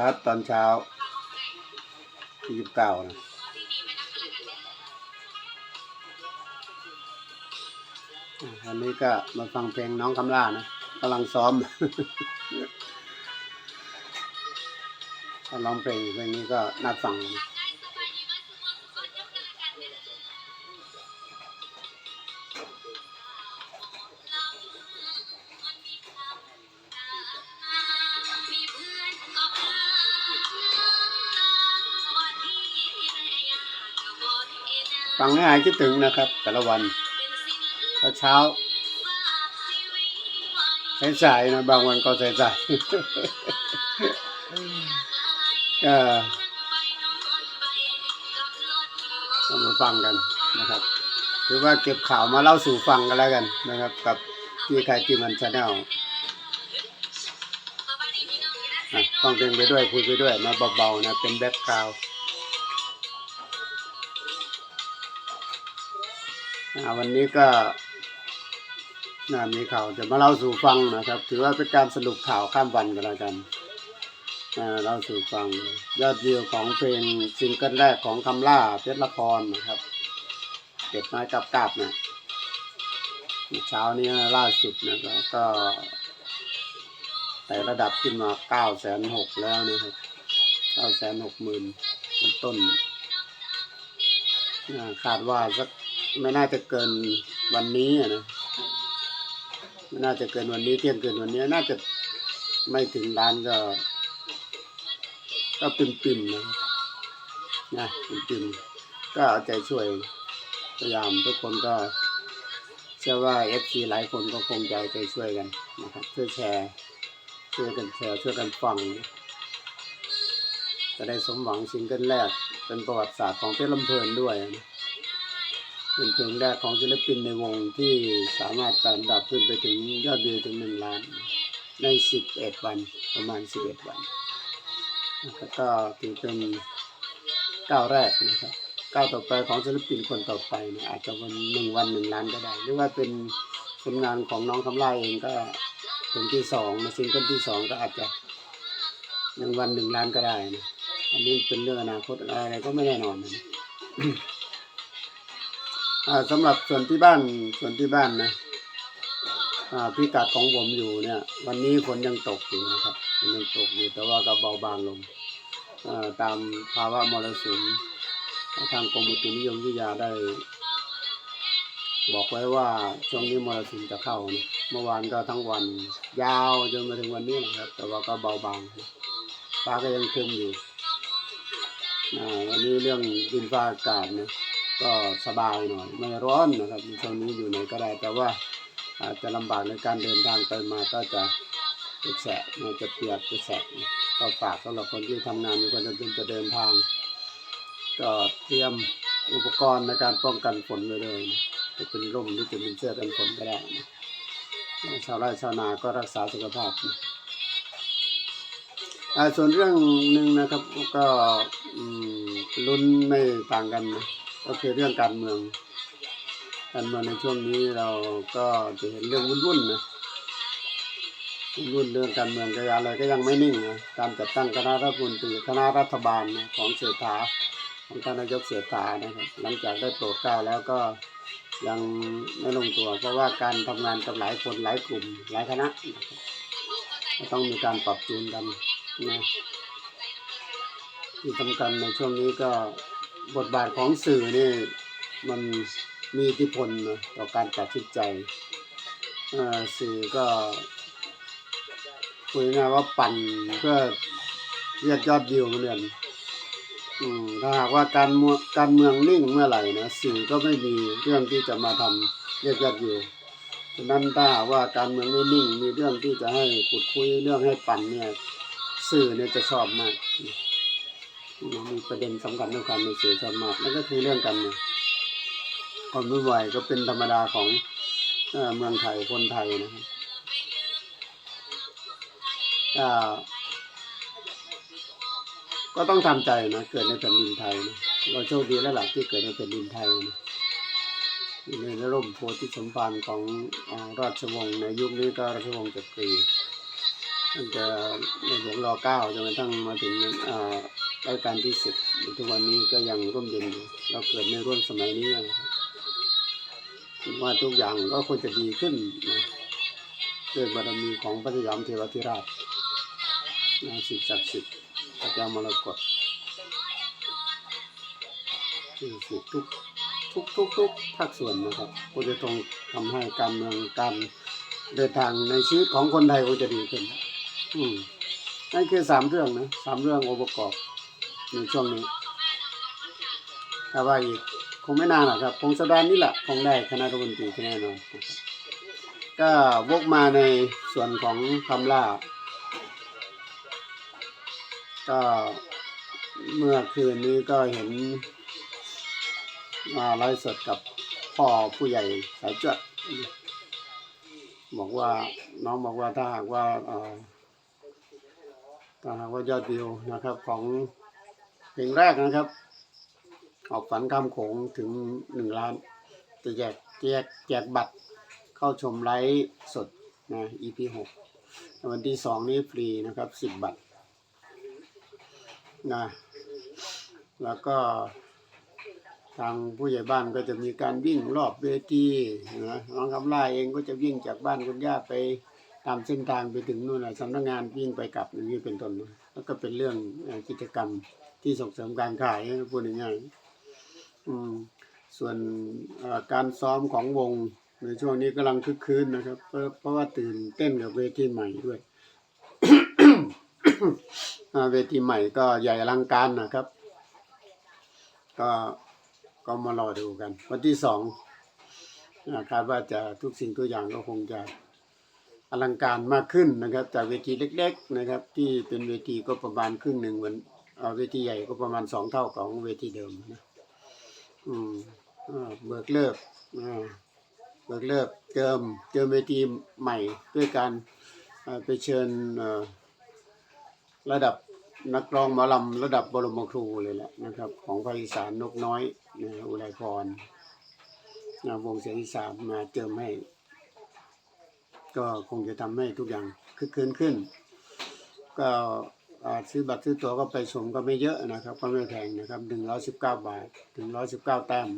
สวัสดีครับตอนเช้าที่ยิบเก้านะอันนี้ก็มาฟังเพลงน้องคำล่านะกำลังซ้อมถ้าร้องเพลงเพลงนี้ก็น่าฟังนะ ฟังให้หายคิดถึงนะครับ แต่ละวันเช้าเช้าสายๆนะบางวันก็สายสายๆก็มาฟังกันนะครับถือว่าเก็บข่าวมาเล่าสู่ฟังกันแล้วกันนะครับ กับพี่ใครที่มันชาแนลฟังเพลงไปด้วยคุยไปด้วยนะเบาๆนะเป็นแบ็คกราวด์ วันนี้ก็น่ามีข่าวจะมาเล่าสู่ฟังนะครับ ถือว่าเป็นการสรุปข่าวข้ามวันกันแล้วกันเล่าสู่ฟังยอดวิวของเพลงซิงเกิลแรกของคำล่าเพชรละครนะครับเก็บน้อยกับกาบนะเช้านี้ล่าสุดนะครับก็ไต่ระดับขึ้นมาเก้าแสนหกแล้วนะครับเก้าแสนหกหมื่นต้น คาดว่าสัก ไม่น่าจะเกินวันนี้นะไม่น่าจะเกินวันนี้เที่ยงเกินวันนี้น่าจะไม่ถึงล้านก็ ก็ปิ่มปิ่มๆนะนะปิ่มปิ่มๆก็เอาใจช่วยพยายามทุกคนก็เชื่อว่าเอฟซีหลายคนก็คงจะเอาใจช่วยกันนะครับช่วยแชร์ช่วยกันแชร์ช่วยกันฟังจะได้สมหวังซิงเกิลแรกเป็นประวัติศาสตร์ของเพชรลำเพลินด้วยนะ เป็นเพลงแรกของศิลปินในวงที่สามารถตันดับขึ้นไปถึงยอดวิวถึงหนึ่งล้าน ในสิบเอ็ดวันประมาณสิบเอ็ดวันแล้วก็ถือเป็นก้าวแรกนะครับก้าวต่อไปของศิลปินคนต่อไปนี่ยอาจจะวันหนึ่งวันหนึ่งล้านก็ได้ หรือว่าเป็นผลงานของน้องคำไล่เองก็เป็นที่สองนะซิงเกิลที่สองก็อาจจะหนึ่งวันหนึ่งล้านก็ได้นะอันนี้เป็นเรื่องอนาคตอะไรก็ไม่แน่นอนนะ สำหรับส่วนที่บ้านส่วนที่บ้านนะอ่าพิกัดของผมอยู่เนี่ย วันนี้ฝนยังตกอยู่นะครับฝนยังตกอยู่แต่ว่าก็เบาบางลงตามภาวะมรสุมทางกรมอุตุนิยมวิทยาได้ บอกไว้ว่าช่วงนี้มรสุมจะเข้านะเมื่อวานก็ทั้งวันยาวจนมาถึงวันนี้นะครับ แต่ว่าก็เบาบางฟ้าก็ยังครึ้มอยู่วันนี้เรื่องดินฟ้าอากาศนะ ก็สบายหน่อยไม่ร้อนนะครับช่วงนี้อยู่ไหนก็ได้แต่ว่าอาจจะลำบากในการเดินทางไปมาก็จะจะแฉะนจะเปียกจะแฉะก็ฝากสำหรับคนที่ทำงานมีความจำเป็นจะเดินทาง ก็เตรียมอุปกรณ์ในการป้องกันฝนไว้เลยจะเป็นร่มหรือจะเป็นเสื้อกันฝนก็ได้ชาวไร่ชาวนาก็รักษาสุขภาพส่วนเรื่องหนึ่งนะครับก็ลุ้นไม่ต่างกันนะ ก็คือเรื่องการเมือง การเมืองในช่วงนี้เราก็จะเห็นเรื่องวุ่นๆนะวุ่นเรื่องการเมืองก็ยังอะไรก็ยังไม่นิ่งนะการจัดตั้งคณะรัฐมนตรีคณะรัฐบาลนะของเศรษฐาของท่านนายกเศรษฐานะครับหลังจากได้โปรดเกล้าแล้วก็ยังไม่ลงตัว เพราะว่าการทำงานกับหลายคนหลายกลุ่มหลายคณะก็ต้องมีการปรับจูนกันนะที่สำคัญในช่วงนี้ก็ บทบาทของสื่อนี่มันมีอิทธิพลนะต่อการตัดสินใจอ่อสื่อก็คุยง่ายว่าปั่นเพื่อเรียกยอดวิวเหมือนกันถ้าหากว่าการเมืองการเมืองนิ่งเมื่อไหร่นะสื่อก็ไม่มีเรื่องที่จะมาทำเรียกยอดวิวฉะนั้นถ้าว่าการเมืองไม่นิ่งมีเรื่องที่จะให้ขุดคุยเรื่องให้ปั่นเนี่ยสื่อเนี่ยจะชอบมาก มีประเด็นสำคัญสำคัญในสื่อชอบมากนั่นก็คือเรื่องการเมืองความวุ่นวายก็เป็นธรรมดาของเมืองไทยคนไทยนะครับอ่าก็ต้องทำใจนะเกิดในแผ่นดินไทยนะเราโชคดีแล้วหลักที่เกิดในแผ่นดินไทยนะในร่มโพธิสมภารของอราชวงศ์ในยุคนี้ก็ราชวงศ์จักรีตั้งแต่ในหลวงรอเก้าจนกระทั่งมาถึงอ่า รัชกาลที่สิบทุกวันนี้ก็ยังร่มเย็นอยู่เราเกิดในรุ่นสมัยนี้นะครับว่าทุกอย่างก็ควรจะดีขึ้นนะด้วยบารมีของพระสยามเทวทิราชนะสิ่งศักดิ์สิทธิ์พระเจ้ามรกตสิ่งศักดิ์สิทธิ์ทุกทุกทุกทุกภาคส่วนนะครับก็จะต้องทำให้การเมืองการเดินทางในชีวิตของคนไทยก็จะดีขึ้น อืมนั่นคือสามเรื่องนะสามเรื่ององค์ประกอบ ในช่วงนี้ถ้าว่าอีกคงไม่นานหรอกครับคงสัปดาห์นี้แหละคงได้คณะรัฐมนตรีแน่นอนนะก็วกมาในส่วนของคำล่าก็เมื่อคืนนี้ก็เห็นมาไลฟ์สดกับพ่อผู้ใหญ่สายจวดบอกว่าน้องบอกว่าถ้าหากว่าถ้าหากว่ายอดวิวนะครับของ ลงแรกนะครับ ออกฝันคำโขงถึงหนึ่งล้านจะแจกแจกแจกบัตรเข้าชมไลฟ์สดนะ EP หกวันที่สองนี้ฟรีนะครับสิบบัตรนะแล้วก็ทางผู้ใหญ่บ้านก็จะมีการวิ่งรอบเวทีนะน้องคำล่าเองก็จะวิ่งจากบ้านคุณย่าไปตามเส้นทางไปถึงนู่นนะสำนักงานวิ่งไปกลับอย่างนี้เป็นต้น แล้วก็เป็นเรื่องกิจกรรม ที่ส่งเสริมการขายนะพูดง่ายๆอืมส่วนการซ้อมของวงในช่วงนี้กำลังคึกคืนนะครับเพราะเพราะว่าตื่นเต้นกับเวทีใหม่ด้วยเวทีใหม่ก็ใหญ่อลังการนะครับ ก็ก็มารอดูกัน วันที่สองคาดว่าจะทุกสิ่งทุกอย่างก็คงจะอลังการมากขึ้นนะครับ จากเวทีเล็ก ๆนะครับ ที่เป็นเวทีก็ประมาณครึ่งหนึ่งเหมือน เอ่อเวทีใหญ่ก็ประมาณสองเท่าของเวทีเดิมนะอืมเบิกเลิกเบิกเลิกเติมเติมเวทีใหม่ด้วยการไปเชิญระดับนักร้องหมอลำระดับบรมครูเลยแหละนะครับ ของภาคอีสานนกน้อยนะอุไรพรนะวงเสียงอีสานมาเจิมให้ ก็คงจะทำให้ทุกอย่างคึกคืนขึ้น ก็ ซื้อบัตรซื้อตั๋วก็ไปชมก็ไม่เยอะนะครับ ก็ไม่แพงนะครับหนึ่งร้อยสิบเก้าบาทถึงร้อยสิบเก้าแต้ม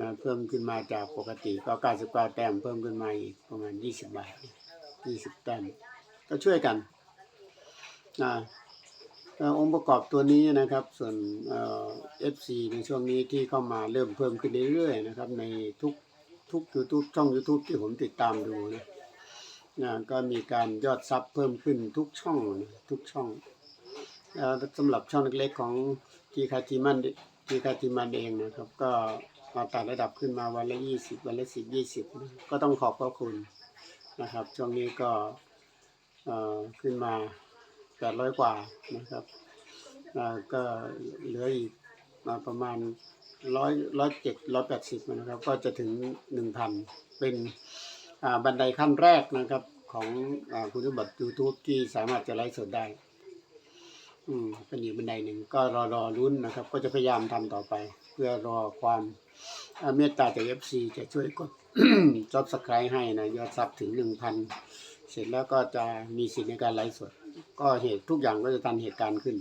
นะเพิ่มขึ้นมาจากปกติก็เก้าสิบเก้าแต้มเพิ่มขึ้นมาอีกประมาณยี่สิบบาทยี่สิบแต้มก็ช่วยกันนะองค์ประกอบตัวนี้นะครับ ส่วนเอฟซีในช่วงนี้ที่เข้ามาเริ่มเพิ่มขึ้นเรื่อยๆนะครับ ในทุกทุก YouTube ช่อง YouTube ที่ผมติดตามดูนะ นะก็มีการยอดซับเพิ่มขึ้นทุกช่องทุกช่องอสำหรับช่องเล็กๆของทีคาทีมันทีคาทีมันเองนะครับ ก็มาตัดระดับขึ้นมาวันละยี่สิบวันละสิบยี่สิบก็ต้องขอบพระคุณนะครับ ช่วงนี้ก็ขึ้นมาแปดร้อยกว่านะครับก็เหลืออีกอ่าประมาณร้อยร้อยเจ็ดร้อยแปดสิบนะครับ ก็จะถึงหนึ่งพันเป็น บันไดขั้นแรกนะครับ ของอคุณสมบัติ YouTube ที่สามารถจะไลฟ์สดได้ อืมเป็นอีกบันไดหนึ่งก็รอรอลุ้นนะครับ ก็จะพยายามทำต่อไป เพื่อรอความเมตตาจาก FC จะช่วยกดซับสไครต์ให้นะยอดซับถึงหนึ่งพันเสร็จแล้วก็จะมีสิทธิ์ในการไลฟ์สด ก็เหตุทุกอย่างก็จะทันเหตุการณ์ขึ้น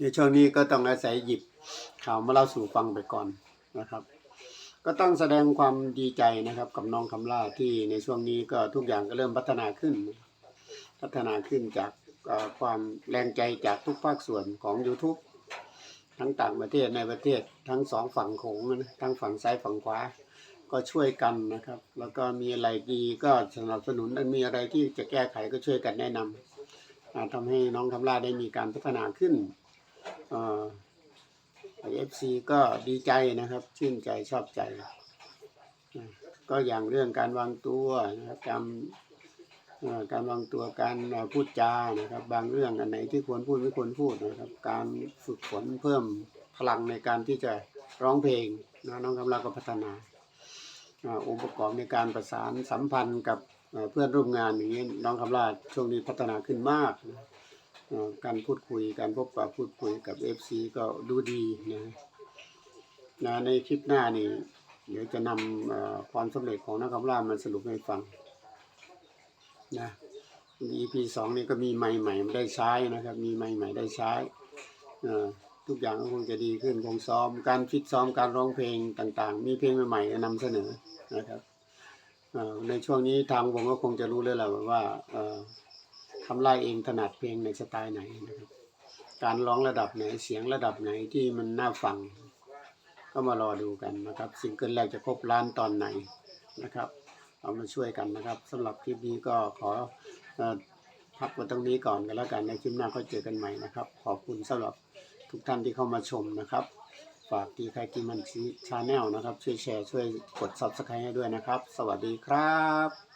ในช่วงนี้ก็ต้องอาศัยหยิบข่าวมาเล่าสู่ฟังไปก่อนนะครับ ก็ต้องแสดงความดีใจนะครับ กับน้องคำล่าที่ในช่วงนี้ก็ทุกอย่างก็เริ่มพัฒนาขึ้น พัฒนาขึ้นจากความแรงใจจากทุกภาคส่วนของ YouTube ทั้งต่างประเทศในประเทศทั้งสองฝั่งโขงนะทั้งฝั่งซ้ายฝั่งขวาก็ช่วยกันนะครับ แล้วก็มีอะไรดีก็สนับสนุนมีอะไรที่จะแก้ไขก็ช่วยกันแนะนำทำให้น้องคำล่าได้มีการพัฒนาขึ้น เอฟซีก็ดีใจนะครับ ชื่นใจชอบใจ ก็อย่างเรื่องการวางตัวนะครับการการวางตัวการพูดจานะครับ บางเรื่องอันไหนที่ควรพูดไม่ควรพูดนะครับ การฝึกฝนเพิ่มพลังในการที่จะร้องเพลงนะน้องคำลาก็พัฒนาองค์ประกอบในการประสานสัมพันธ์กับเพื่อนร่วมงานอย่างนี้น้องคำลาช่วงนี้พัฒนาขึ้นมากนะ การพูดคุยการพบปะพูดคุยกับ FC ก็ดูดีนะนะในคลิปหน้านี่เดี๋ยวจะนำความสำเร็จของน้องคำลามาสรุปให้ฟังนะ EP สองนี่ก็มีไม้ใหม่ได้ใช้นะครับ มีไม้ใหม่ได้ใช้ทุกอย่างก็คงจะดีขึ้นคงซ้อม การฟิตซ้อมการร้องเพลงต่างๆ มีเพลงใหม่ๆนำเสนอนะครับในช่วงนี้ทางวงก็คงจะรู้แล้วแหละว่า ทำไล่เองถนัดเพลงในสไตล์ไหนนะครับ การร้องระดับไหนเสียงระดับไหนที่มันน่าฟัง ก็มารอดูกันนะครับซิงเกิลแรกจะครบล้านตอนไหนนะครับ เอามาช่วยกันนะครับสำหรับคลิปนี้ก็ขออพักไว้ตรงนี้ก่อนกันแล้วกันในคลิปหน้าก็เจอกันใหม่นะครับ ขอบคุณสำหรับทุกท่านที่เข้ามาชมนะครับ ฝากตีใครกินมันชีชาแนลนะครับ ช่วยแชร์ช่วยกด subscribe ให้ด้วยนะครับ สวัสดีครับ